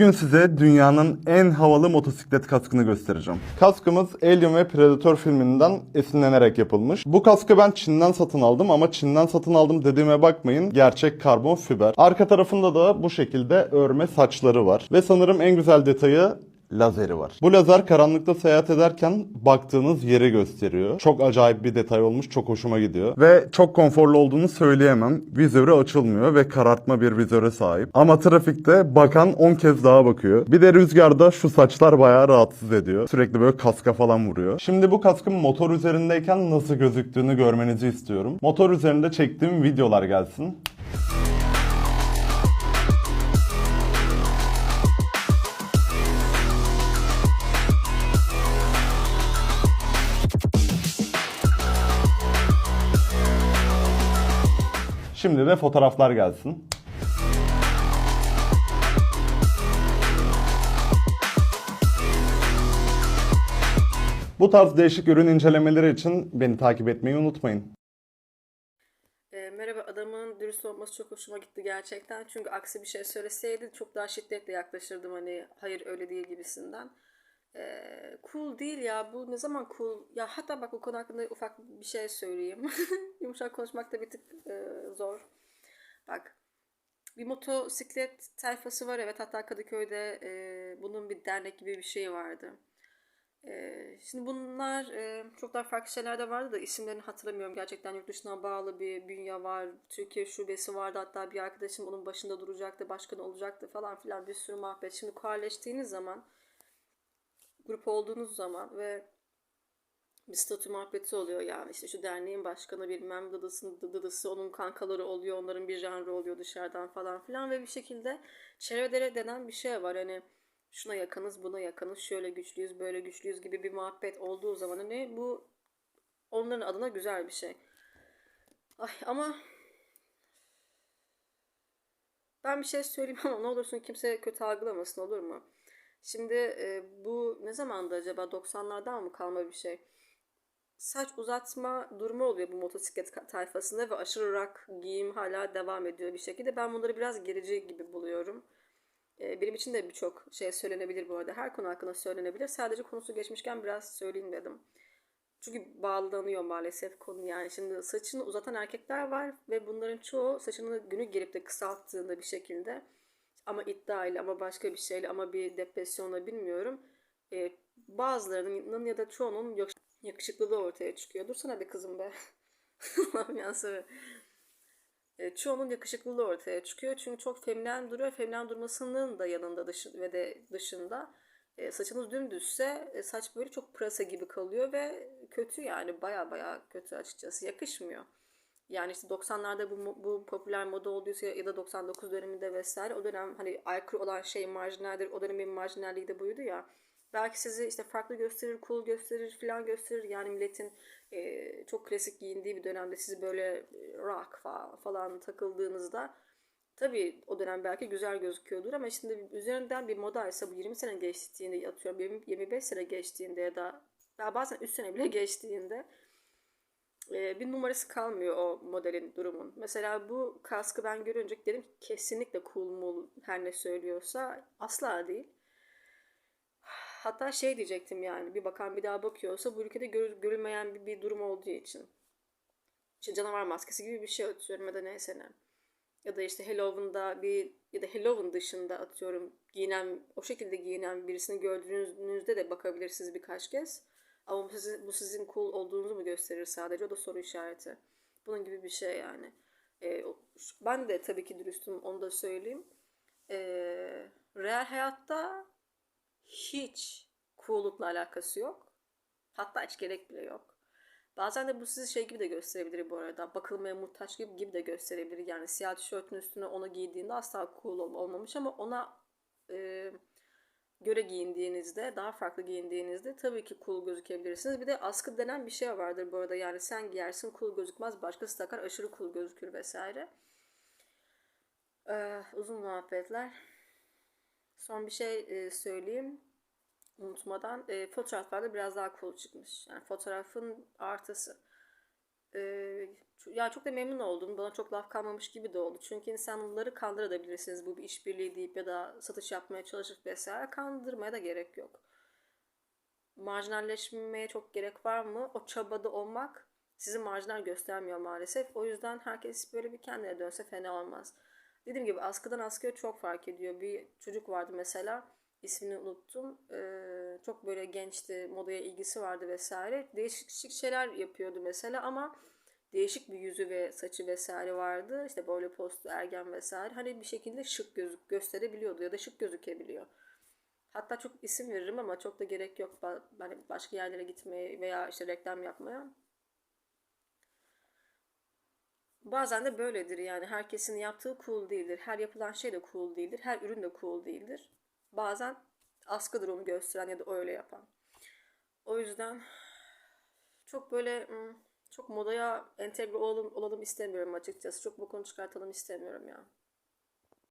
Bugün size dünyanın en havalı motosiklet kaskını göstereceğim. Kaskımız Alien ve Predator filminden esinlenerek yapılmış. Bu kaskı ben Çin'den satın aldım ama Çin'den satın aldım dediğime bakmayın. Gerçek karbon fiber. Arka tarafında da bu şekilde örme saçları var. Ve sanırım en güzel detayı lazeri var. Bu lazer karanlıkta seyahat ederken baktığınız yeri gösteriyor. Çok acayip bir detay olmuş, çok hoşuma gidiyor. Ve çok konforlu olduğunu söyleyemem. Vizörü açılmıyor ve karartma bir vizöre sahip. Ama trafikte bakan 10 kez daha bakıyor. Bir de rüzgarda şu saçlar bayağı rahatsız ediyor. Sürekli böyle kaska falan vuruyor. Şimdi bu kaskın motor üzerindeyken nasıl gözüktüğünü görmenizi istiyorum. Motor üzerinde çektiğim videolar gelsin. Şimdi de fotoğraflar gelsin. Bu tarz değişik ürün incelemeleri için beni takip etmeyi unutmayın. E, merhaba adamın dürüst olması çok hoşuma gitti gerçekten. Çünkü aksi bir şey söyleseydi çok daha şiddetle yaklaşırdım hani hayır öyle değil gibisinden. E, cool değil ya bu ne zaman cool ya hatta bak bu konu hakkında ufak bir şey söyleyeyim. Yumuşak konuşmak da bir tık e, zor. Bak bir motosiklet tayfası var evet hatta Kadıköy'de e, bunun bir dernek gibi bir şey vardı. Ee, şimdi bunlar e, çok daha farklı şeyler de vardı da isimlerini hatırlamıyorum. Gerçekten yurt dışına bağlı bir bünye var. Türkiye şubesi vardı. Hatta bir arkadaşım onun başında duracaktı, başkan olacaktı falan filan bir sürü muhabbet. Şimdi koalleştiğiniz zaman, grup olduğunuz zaman ve bir statü muhabbeti oluyor yani işte şu derneğin başkanı bilmem dıdısı, dıdısı onun kankaları oluyor onların bir janrı oluyor dışarıdan falan filan ve bir şekilde çevre denen bir şey var hani şuna yakınız buna yakınız şöyle güçlüyüz böyle güçlüyüz gibi bir muhabbet olduğu zaman hani bu onların adına güzel bir şey. Ay ama ben bir şey söyleyeyim ama ne olursun kimse kötü algılamasın olur mu? Şimdi e, bu ne zamandı acaba 90'lardan mı kalma bir şey? Saç uzatma durumu oluyor bu motosiklet tayfasında ve aşırı rock giyim hala devam ediyor bir şekilde. Ben bunları biraz gerici gibi buluyorum. Ee, benim için de birçok şey söylenebilir bu arada. Her konu hakkında söylenebilir. Sadece konusu geçmişken biraz söyleyeyim dedim. Çünkü bağlanıyor maalesef konu yani. Şimdi saçını uzatan erkekler var ve bunların çoğu saçını günü gelip de kısalttığında bir şekilde ama iddia ile ama başka bir şeyle ama bir depresyonla bilmiyorum. Ee, bazılarının ya da çoğunun yakışıklılığı ortaya çıkıyor. Dursana bir kızım be. Allah'ım ya sever. E, çoğunun yakışıklılığı ortaya çıkıyor. Çünkü çok feminen duruyor. Feminen durmasının da yanında dışı, ve de dışında e, saçınız dümdüzse e, saç böyle çok pırasa gibi kalıyor ve kötü yani baya baya kötü açıkçası. Yakışmıyor. Yani işte 90'larda bu, bu popüler moda olduysa ya da 99 döneminde vesaire o dönem hani aykırı olan şey marjinaldir. O dönemin marjinalliği de buydu ya. Belki sizi işte farklı gösterir, cool gösterir, filan gösterir. Yani milletin e, çok klasik giyindiği bir dönemde siz böyle rock falan, takıldığınızda tabii o dönem belki güzel gözüküyordur ama şimdi üzerinden bir moda ise bu 20 sene geçtiğinde atıyorum 25 sene geçtiğinde ya da daha bazen 3 sene bile geçtiğinde e, bir numarası kalmıyor o modelin durumun. Mesela bu kaskı ben görünce dedim kesinlikle cool mul her ne söylüyorsa asla değil. Hatta şey diyecektim yani bir bakan bir daha bakıyorsa bu ülkede gör, görülmeyen bir, bir durum olduğu için. İşte canavar maskesi gibi bir şey atıyorum ya da neyse ne. Ya da işte Halloween'da bir ya da Halloween dışında atıyorum giyinen o şekilde giyinen birisini gördüğünüzde de bakabilirsiniz birkaç kez. Ama bu sizin, bu sizin cool olduğunuzu mu gösterir sadece o da soru işareti. Bunun gibi bir şey yani. Ee, ben de tabii ki dürüstüm onu da söyleyeyim. Ee, real hayatta hiç cool'lukla alakası yok. Hatta hiç gerek bile yok. Bazen de bu sizi şey gibi de gösterebilir bu arada. Bakılmaya muhtaç gibi, gibi de gösterebilir. Yani siyah tişörtün üstüne onu giydiğinde asla cool ol, olmamış ama ona e, göre giyindiğinizde, daha farklı giyindiğinizde tabii ki cool gözükebilirsiniz. Bir de askı denen bir şey vardır bu arada. Yani sen giyersin cool gözükmez, başkası takar aşırı cool gözükür vesaire. Ee, uzun muhabbetler. Son bir şey e, söyleyeyim unutmadan. E, fotoğraflarda biraz daha cool çıkmış. Yani fotoğrafın artısı. Ee, ç- ya çok da memnun oldum. Bana çok laf kalmamış gibi de oldu. Çünkü insanları kandırabilirsiniz bu bir işbirliği deyip ya da satış yapmaya çalışıp vesaire. Kandırmaya da gerek yok. Marjinalleşmeye çok gerek var mı? O çabada olmak sizi marjinal göstermiyor maalesef. O yüzden herkes böyle bir kendine dönse fena olmaz. Dediğim gibi askıdan askıya çok fark ediyor. Bir çocuk vardı mesela ismini unuttum. Ee, çok böyle gençti, modaya ilgisi vardı vesaire. Değişik şeyler yapıyordu mesela ama değişik bir yüzü ve saçı vesaire vardı. İşte böyle postu, ergen vesaire. Hani bir şekilde şık gözük gösterebiliyordu ya da şık gözükebiliyor. Hatta çok isim veririm ama çok da gerek yok. Hani başka yerlere gitmeye veya işte reklam yapmaya. Bazen de böyledir yani. Herkesin yaptığı cool değildir. Her yapılan şey de cool değildir. Her ürün de cool değildir. Bazen askıdır onu gösteren ya da öyle yapan. O yüzden çok böyle çok modaya entegre olalım, olalım istemiyorum açıkçası. Çok bu konu çıkartalım istemiyorum ya.